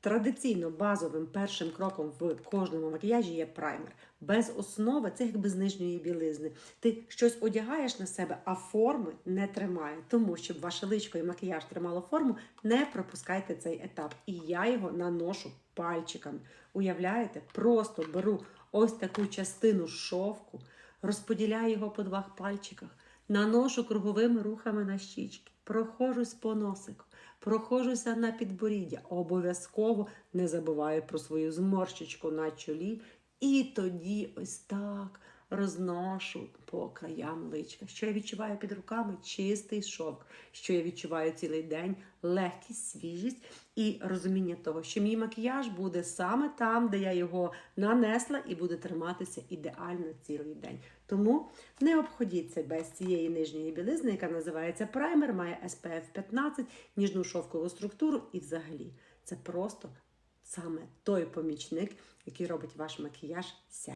Традиційно базовим першим кроком в кожному макіяжі є праймер. Без основи це як без нижньої білизни. Ти щось одягаєш на себе, а форми не тримає. Тому щоб ваше личко і макіяж тримало форму, не пропускайте цей етап. І я його наношу пальчиками. Уявляєте? Просто беру ось таку частину шовку, розподіляю його по двох пальчиках, наношу круговими рухами на щічки, прохожусь по носику, прохожуся на підборіддя. Обов'язково не забуваю про свою зморщичку на чолі. І тоді ось так розношу по краям личка. Що я відчуваю під руками? Чистий шовк. Що я відчуваю цілий день? Легкість, свіжість і розуміння того, що мій макіяж буде саме там, де я його нанесла, і буде триматися ідеально цілий день. Тому не обходіться без цієї нижньої білизни, яка називається праймер, має SPF 15, ніжну шовкову структуру, і взагалі це просто саме той помічник, який робить ваш макіяж.